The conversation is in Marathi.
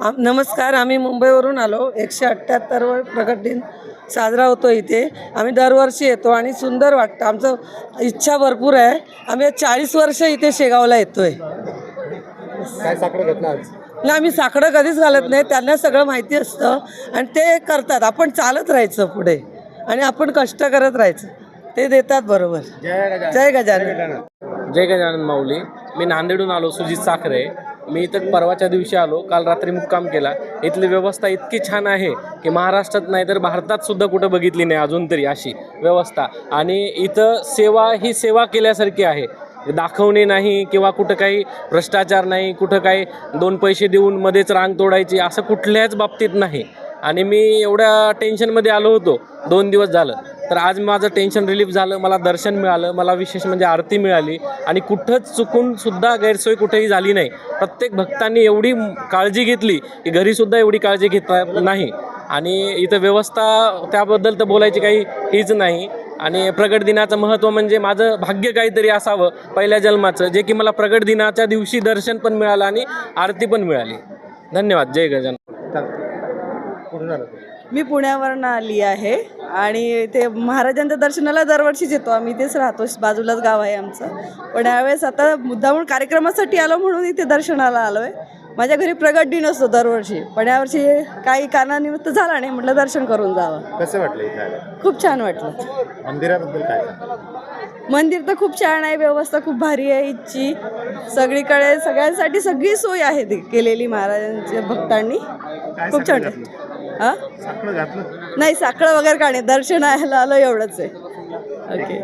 आम- नमस्कार आम्ही मुंबईवरून आलो. एकशे अठ्ठ्याहत्तरवा प्रगट दिन साजरा होतो इथे. आम्ही दरवर्षी येतो आणि सुंदर वाटतं. आमचं इच्छा भरपूर आहे. आम्ही चाळीस वर्ष इथे शेगावला येतोय. ना आम्ही साकडं कधीच घालत नाही. त्यांना सगळं माहिती असतं. आणि ते करतात. आपण चालत राहायचं पुढे. आणि आपण कष्ट करत राहायचं. ते देतात बरोबर. जय गजानन. जय गजानन. माऊली. मी नांदेडून आलो. सुजित साखरे. मी इथं परवाच्या दिवशी आलो काल रात्री मुक्काम केला. इथली व्यवस्था इतकी छान आहे की महाराष्ट्रात नाही तर भारतात सुद्धा कुठं बघितली नाही अजून तरी अशी व्यवस्था. आणि इथं सेवा ही सेवा केल्यासारखी आहे. दाखवणे नाही किंवा कुठं काही भ्रष्टाचार नाही कुठं काही दोन पैसे देऊन मध्येच रांग तोडायची असं कुठल्याच बाबतीत नाही. आणि मी एवढ्या टेन्शनमध्ये आलो होतो. दोन दिवस झालं. तर आज माझं टेन्शन रिलीफ झालं मला दर्शन मिळालं मला विशेष म्हणजे आरती मिळाली आणि कुठंच चुकून सुद्धा गैरसोय कुठेही झाली नाही. प्रत्येक भक्तांनी एवढी काळजी घेतली की घरीसुद्धा एवढी काळजी घेता नाही. आणि इथं व्यवस्था त्याबद्दल तर बोलायची काही हीच नाही. आणि प्रगट दिनाचं महत्त्व म्हणजे माझं भाग्य काहीतरी असावं पहिल्या जन्माचं जे की मला प्रगट दिनाच्या दिवशी दर्शन पण मिळालं आणि आरती पण मिळाली. धन्यवाद. जय गजान कुठून मी पुण्यावरून आली आहे आणि इथे महाराजांच्या दर्शनाला दरवर्षीच येतो आम्ही इथेच राहतो. बाजूलाच गाव आहे आमचं. पण यावेळेस आता मुद्दामून कार्यक्रमासाठी आलो म्हणून इथे दर्शनाला आलो आहे माझ्या घरी प्रगट दिन असतो दरवर्षी पण यावर्षी काही कारणानिमित्त झाला नाही म्हटलं दर्शन करून जावं. कसं वाटलं इथे खूप छान वाटलं. मंदिराबद्दल काय? मंदिर तर खूप छान आहे व्यवस्था खूप भारी आहे इथची. सगळीकडे सगळ्यांसाठी सगळी सोय आहे ती केलेली महाराजांच्या भक्तांनी. खूप छान हां? घातलं? नाही साखळं वगैरे का नाही दर्शनाला आलो एवढंच आहे. ओके